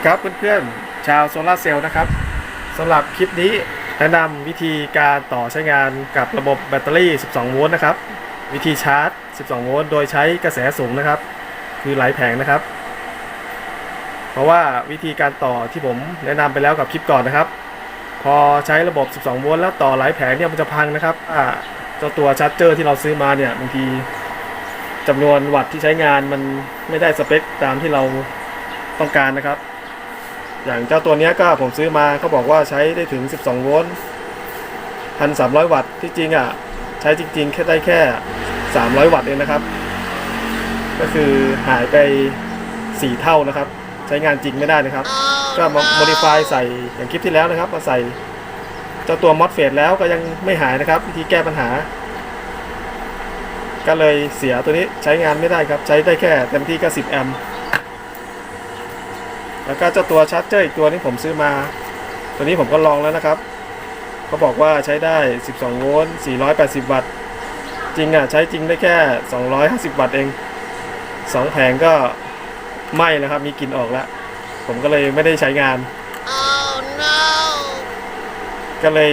วัสดีครับเพื่อนๆ ชาวโซลาร์เซลล์นะครับสำหรับคลิปนี้แนะนำวิธีการต่อใช้งานกับระบบแบตเตอรี่ 12 โวลต์นะครับ วิธีชาร์จ 12 โวลต์โดยใช้กระแสสูงนะครับ คือหลายแผงนะครับ เพราะว่าวิธีการต่อที่ผมแนะนำไปแล้วกับคลิปก่อนนะครับ พอใช้ระบบ 12 โวลต์แล้วต่อหลายแผงเนี่ยมันจะพังนะครับอ่าเจ้าตัวชาร์จเจอร์ที่เราซื้อมาเนี่ยบางทีจำนวนวัตต์ที่ใช้งานมันไม่ได้สเปคตามที่เราต้องการนะครับ อย่างเจ้าตัวนี้ก็ผมซื้อมาเขาบอกว่าใช้ได้ถึง 12 โวลต์1,300 วัตต์ที่จริงอะใช้จริงๆ แค่ได้แค่ 300 วัตต์เองนะครับ ก็คือหายไป 4 เท่านะครับ ใช้งานจริงไม่ได้นะครับ ก็มา modify ใส่อย่างคลิปที่แล้วนะครับ มาใส่เจ้าตัว MOSFET แล้วก็ยังไม่หายนะครับวิธีแก้ปัญหา ก็เลยเสียตัวนี้ใช้งานไม่ได้ครับ ใช้ได้แค่เต็มที่ก็10แอมป์ แล้วก็เจ้าตัวชาร์จเจอร์อีกตัวนี้ผมซื้อมา ตัวนี้ผมก็ลองแล้วนะครับเขาบอกว่าใช้ได้ 12 โวลต์ 480 วัตต์ จริงอะ ใช้จริงได้แค่ 250 วัตต์เอง 2 แผงก็ไหม้แล้วครับ มีกลิ่นออกแล้ว ผมก็เลยไม่ได้ใช้งาน Oh no! ก็เลย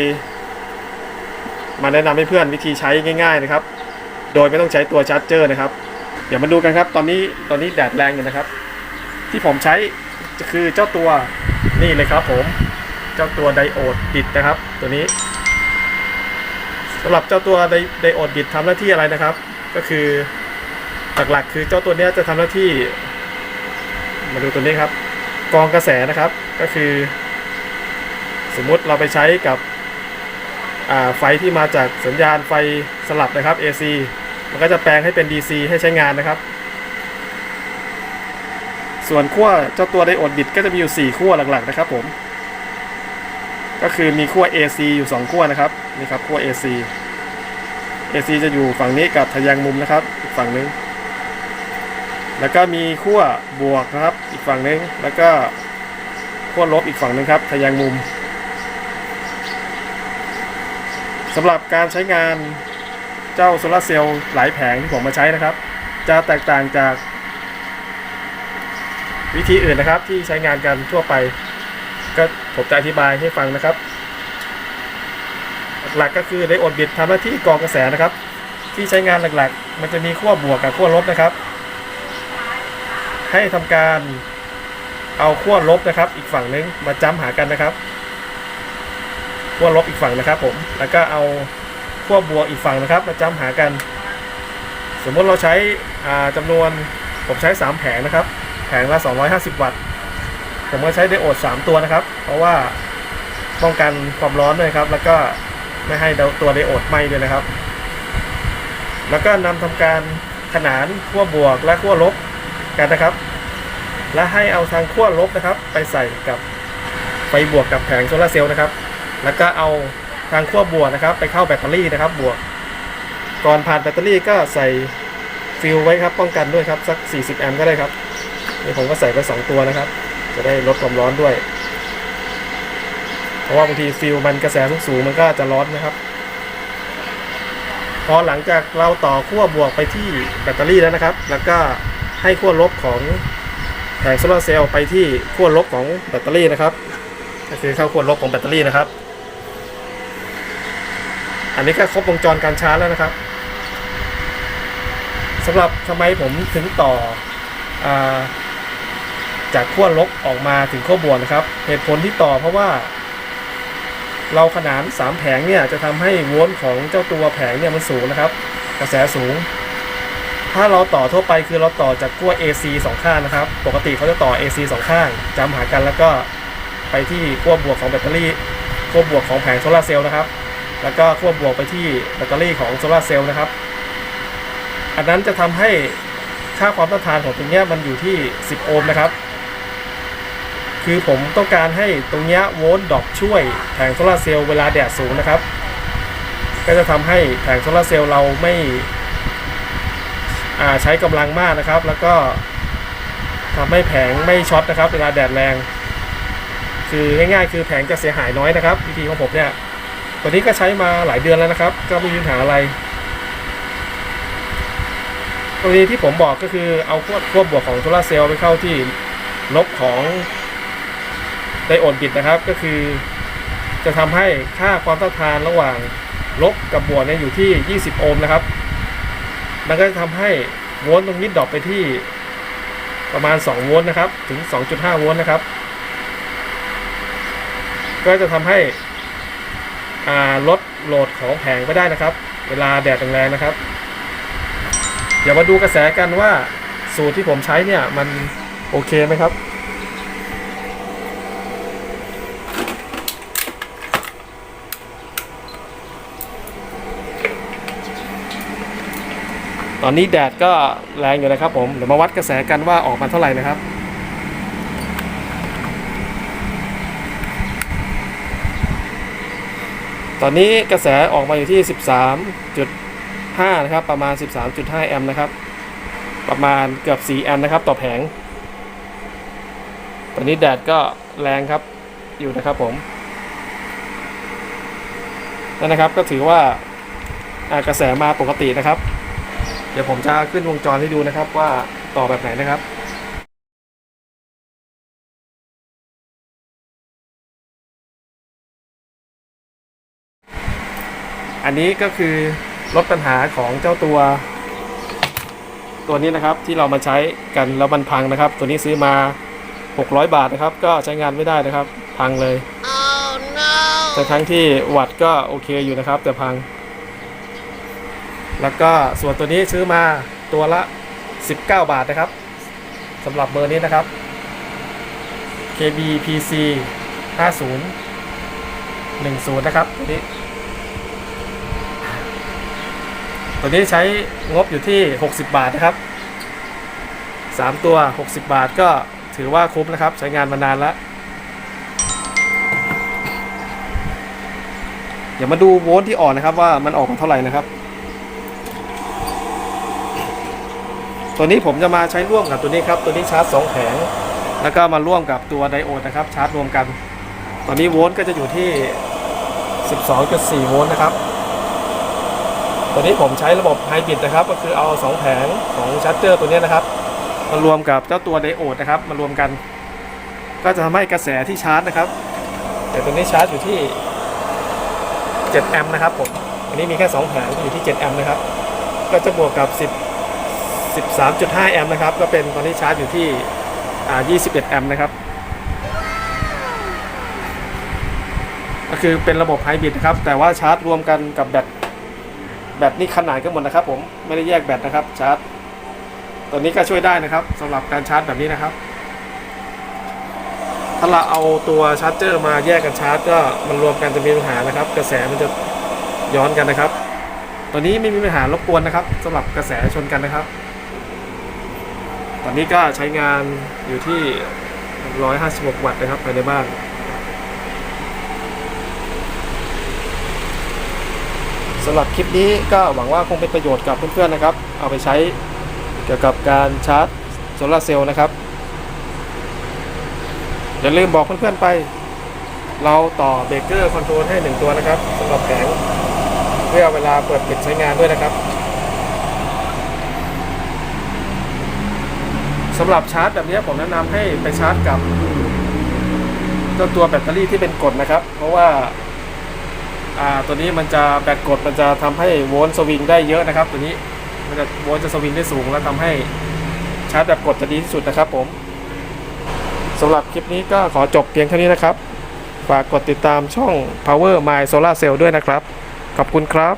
มาแนะนำให้เพื่อนวิธีใช้ง่าย ๆนะครับ โดยไม่ต้องใช้ตัวชาร์จเจอร์นะครับ เดี๋ยวมาดูกันครับ ตอนนี้ตอนนี้แดดแรงอยู่นะครับ ที่ผมใช้จะ คือเจ้าตัวนี่เลยครับผมเจ้าตัวไดโอดบิดนะครับ ตัวนี้สำหรับเจ้าตัวไดไดโอดบิดทำหน้าที่อะไรนะครับ ก็คือหลักๆคือเจ้าตัวนี้จะทำหน้าที่ มาดูตัวนี้ครับ กองกระแสนะครับก็คือ สมมุติเราไปใช้กับไฟที่มาจากสัญญาณไฟสลับนะครับ AC มันก็จะแปลงให้เป็น DC ให้ใช้งานนะครับ ส่วนขั้วเจ้าตัวไดโอดบิดก็จะมีอยู่ 4 ขั้วหลักๆนะครับผม ก็คือมีขั้ว AC อยู่ 2 ขั้วนะครับนี่ครับขั้ว AC AC จะอยู่ฝั่งนี้กับทะแยงมุมนะครับ อีกฝั่งนึง แล้วก็มีขั้วบวกนะครับ อีกฝั่งนึง แล้วก็ขั้วลบอีกฝั่งนึงครับทะแยงมุมสำหรับการใช้งานเจ้าโซลาเซลล์หลายแผงที่ผมมาใช้นะครับ จะแตกต่างจาก วิธีอื่นนะครับที่ใช้งานกันทั่วไป ก็ผมจะอธิบายให้ฟังนะครับ หลักก็คือไดโอดบิดทำหน้าที่กรองกระแสนะครับ ที่ใช้งานหลักๆ มันจะมีขั้วบวกกับขั้วลบนะครับ ให้ทำการเอาขั้วลบนะครับ อีกฝั่งนึงมาจ้ำหากันนะครับขั้วลบอีกฝั่งนะครับ ผมแล้วก็เอาขั้วบวกอีกฝั่งนะครับ มาจ้ำหากัน สมมติเราใช้อ่าจำนวนผมใช้ 3 แผงนะครับ แผงละ 250 วัตต์ ผมก็ใช้ไดโอด 3 ตัวนะครับ เพราะว่าป้องกันความร้อนด้วยครับ แล้วก็ไม่ให้ตัวไดโอดไหม้ด้วยนะครับ แล้วก็นำทำการขนานขั้วบวกและขั้วลบกันนะครับ และให้เอาทางขั้วลบนะครับ ไปใส่กับไปบวกกับแผงโซลาเซลล์นะครับ แล้วก็เอาทางขั้วบวกนะครับ ไปเข้าแบตเตอรี่นะครับ บวก ก่อนผ่านแบตเตอรี่ก็ใส่ฟิลไว้ครับ ป้องกันด้วยครับ สัก 40 แอมป์ก็ได้ครับ นี่ผมก็ใส่ไป2ตัวนะครับ จะได้ลดความร้อนด้วย เพราะว่าบางทีฟิลมันกระแสสูงๆมันก็จะร้อนนะครับ พอหลังจากเราต่อขั้วบวกไปที่แบตเตอรี่แล้วนะครับ แล้วก็ให้ขั้วลบของแผงโซลาร์เซลล์ไปที่ขั้วลบของแบตเตอรี่นะครับ ก็คือเข้าขั้วลบของแบตเตอรี่นะครับ อันนี้ก็ครบวงจรการชาร์จแล้วนะครับสำหรับทำไมผมถึงต่ออา จากขั้วลบออกมาถึงขั้วบวกนะครับ เหตุผลที่ต่อเพราะว่า เราขนาน 3 แผงเนี่ยจะทำให้โวลต์ของเจ้าตัวแผงเนี่ยมันสูงนะครับ กระแสสูง ถ้าเราต่อทั่วไปคือเราต่อจากขั้ว AC สองข้างนะครับ ปกติเขาจะต่อ AC สองข้างจำหากันแล้วก็ไปที่ขั้วบวกของแบตเตอรี่ขั้วบวกของแผงโซลาเซลล์นะครับ แล้วก็ขั้วบวกไปที่แบตเตอรี่ของโซลาเซลล์นะครับ อันนั้นจะทำให้ค่าความต้านทานของตรงเนี้ยมันอยู่ที่ 10 โอห์มนะครับ คือผมต้องการให้ตรงนี้โวลต์ดอปช่วยแผงโซลาเซลล์เวลาแดดสูงนะครับ ก็จะทำให้แผงโซลาเซลล์เราไม่ใช้กำลังมากนะครับ แล้วก็ทำให้แผงไม่ช็อตนะครับ เวลาแดดแรง คือง่ายๆ คือแผงจะเสียหายน้อยนะครับ วิธีของผมเนี่ยตัวนี้ก็ใช้มาหลายเดือนแล้วนะครับ ก็ไม่มีปัญหาอะไรตัวนี้ที่ผมบอกก็คือเอาขั้วขั้วบวกของโซลาเซลล์ไปเข้าที่ลบของ ไดโอดบิดนะครับ ก็คือ จะทำให้ค่าความต้านทานระหว่างลบกับบวกเนี่ยอยู่ที่ 20 โอห์มนะครับ มันก็จะทำให้โวลต์ตรงนี้ดรอปไปที่ประมาณ 2 โวลต์นะครับ ถึง 2.5 โวลต์นะครับ ก็จะทำให้ลดโหลดของแผงไปได้นะครับ เวลาแดดแรงๆนะครับ เดี๋ยวมาดูกระแสกันว่าสูตรที่ผมใช้เนี่ย มันโอเคไหมครับ ตอนนี้แดดก็แรงอยู่นะครับผมเดี๋ยวมาวัดกระแสกันว่าออกมาเท่าไหร่นะครับตอนนี้กระแสออกมาอยู่ที่ 13.5 นะครับ ประมาณ 13.5 แอมป์นะครับ ประมาณเกือบ 4 แอมป์นะครับ ต่อแผง ตอนนี้แดดก็แรงครับ อยู่นะครับผม นั่นนะครับก็ถือว่ากระแสมาปกตินะครับ ดี๋ยวผมจะขึ้นวงจรให้ดูนะครับว่าต่อแบบไหนนะครับอันนี้ก็คือลดปัญหาของเจ้าตัว ตัวนี้นะครับที่เรามาใช้กันแล้วมันพังนะครับ ตัวนี้ซื้อมา 600 บาทนะครับ ก็ใช้งานไม่ได้นะครับ พังเลย Oh no! แต่ทั้งที่วัดก็โอเคอยู่นะครับ แต่พัง แล้วก็ส่วนตัวนี้ซื้อมาตัวละ 19 บาทนะครับสำหรับเบอร์นี้นะครับ KBPC 50 10 นะครับตัวนี้ ตัวนี้ใช้งบอยู่ที่ 60 บาทนะครับ 3 ตัว 60 บาทก็ถือว่าคุ้มนะครับ ใช้งานมานานแล้ว เดี๋ยวมาดูโวลต์ที่ออกนะครับว่ามันออกมาเท่าไหร่นะครับ ตัวนี้ผมจะมาใช้ร่วมกับตัวนี้ครับ ตัวนี้ชาร์จ2แผง แล้วก็มาร่วมกับตัวไดโอดนะครับ ชาร์จรวมกัน ตอนนี้โวลต์ก็จะอยู่ที่ 12.4 โวลต์นะครับ ตัวนี้ผมใช้ระบบไฮบริดนะครับ ก็คือเอา 2 แผงของชาร์จเจอร์ตัวนี้นะครับ มารวมกับเจ้าตัวไดโอดนะครับ มารวมกัน ก็จะทำให้กระแสที่ชาร์จนะครับ แต่ตัวนี้ชาร์จอยู่ที่ 7 แอมป์นะครับผม อันนี้มีแค่ 2 แผงอยู่ที่ 7 แอมป์นะครับ ก็จะบวกกับ 10 13.5 แอมป์นะครับ ก็เป็นตอนนี้ชาร์จอยู่ที่ 21 แอมป์นะครับ ก็คือเป็นระบบไฮบริดนะครับ แต่ว่าชาร์จรวมกันกับแบต แบตนี่ขนาดกันหมดนะครับ ผม ไม่ได้แยกแบตนะครับ ชาร์จ ตัวนี้ก็ช่วยได้นะครับสำหรับการชาร์จแบบนี้นะครับ ถ้าเราเอาตัวชาร์จเจอร์มาแยกกันชาร์จ ก็มันรวมกันจะมีปัญหานะครับ กระแสมันจะย้อนกันนะครับตัวนี้ไม่มีปัญหารบกวนนะครับสำหรับกระแสชนกันนะครับ อนนี้ก็ใช้งานอยู่ที่ 156 วัตต์นะครับภายในบ้านสำหรับคลิปนี้ก็หวังว่าคงเป็นประโยชน์กับเพื่อนๆนะครับ เอาไปใช้เกี่ยวกับการชาร์จโซลาร์เซลล์นะครับ อย่าลืมบอกเพื่อนๆไป เราต่อเบรกเกอร์คอนโทรลให้1ตัวนะครับสำหรับแผงเพื่อเวลาเปิดปิดใช้งานด้วยนะครับ สำหรับชาร์จแบบนี้ผมแนะนำให้ไปชาร์จกับเจ้าตัวแบตเตอรี่ที่เป็นกรดนะครับ เพราะว่าตัวนี้มันจะแบตกดมันจะทำให้โวลต์สวิงได้เยอะนะครับ ตัวนี้มันจะโวลต์จะสวิงได้สูง แล้วทำให้ชาร์จแบบกดจะดีที่สุดนะครับ ผมสำหรับคลิปนี้ก็ขอจบเพียงเท่านี้นะครับฝากกดติดตามช่อง Power My Solar Cell ด้วยนะครับ ขอบคุณครับ